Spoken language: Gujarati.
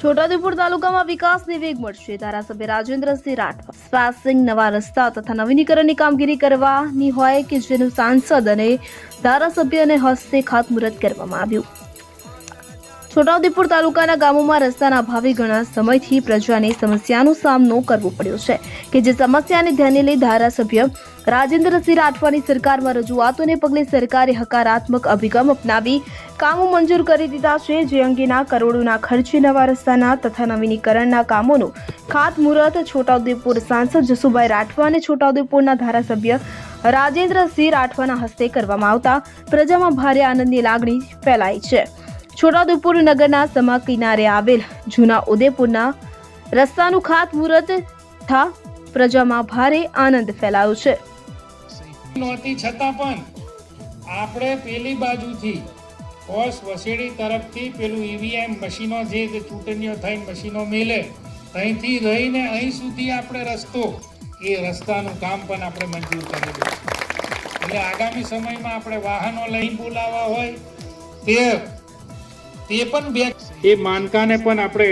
છોટાઉદેપુર તાલુકામાં વિકાસને વેગ મળશે. ધારાસભ્ય રાજેન્દ્રસિંહ રાઠવા સ્પાસિંગ નવા રસ્તા તથા નવીનીકરણની કામગીરી કરવાની હોય કે જેનું સાંસદ અને ધારાસભ્યને હસ્તે ખાતમુહૂર્ત કરવામાં આવ્યું. છોટાઉદેપુર તાલુકાના ગામોમાં રસ્તાના અભાવે ઘણા સમયથી પ્રજાને સમસ્યાનો સામનો કરવો પડ્યો છે કે જે સમસ્યાને ધ્યાને લઈ ધારાસભ્ય રાજેન્દ્રસિંહ રાઠવાની સરકારમાં રજૂઆતોને પગલે સરકારે હકારાત્મક અભિગમ અપનાવી કામો મંજૂર કરી દીધા છે, જે અંગેના કરોડોના ખર્ચે નવા રસ્તાના તથા નવીનીકરણના કામોનું ખાતમુહૂર્ત છોટાઉદેપુર સાંસદ જસુભાઈ રાઠવા અને છોટાઉદેપુરના ધારાસભ્ય રાજેન્દ્રસિંહ રાઠવાના હસ્તે કરવામાં આવતા પ્રજામાં ભારે આનંદની લાગણી ફેલાઈ છે. છોટાઉદેપુર નગરના સમા કિનારે આવેલ જૂના ઉદયપુરના રસ્તાનું ખાતમુહૂર્ત થતા પ્રજામાં ભારે આનંદ ફેલાયો છે. નહોતી છતાં પણ આપણે પેલી બાજુથી કોસ વસેડી તરફથી પેલું ઈવીએમ મશીનો જે ચૂંટણીઓ થઈ મશીનો મેલે, અહીંથી રહીને અહીં સુધી આપણે રસ્તો, એ રસ્તાનું કામ પણ આપણે મંજૂર કરી દઈશું એટલે આગામી સમયમાં આપણે વાહનો લઈ બોલાવવા હોય, તે તે પણ બે એ માનકાને પણ આપણે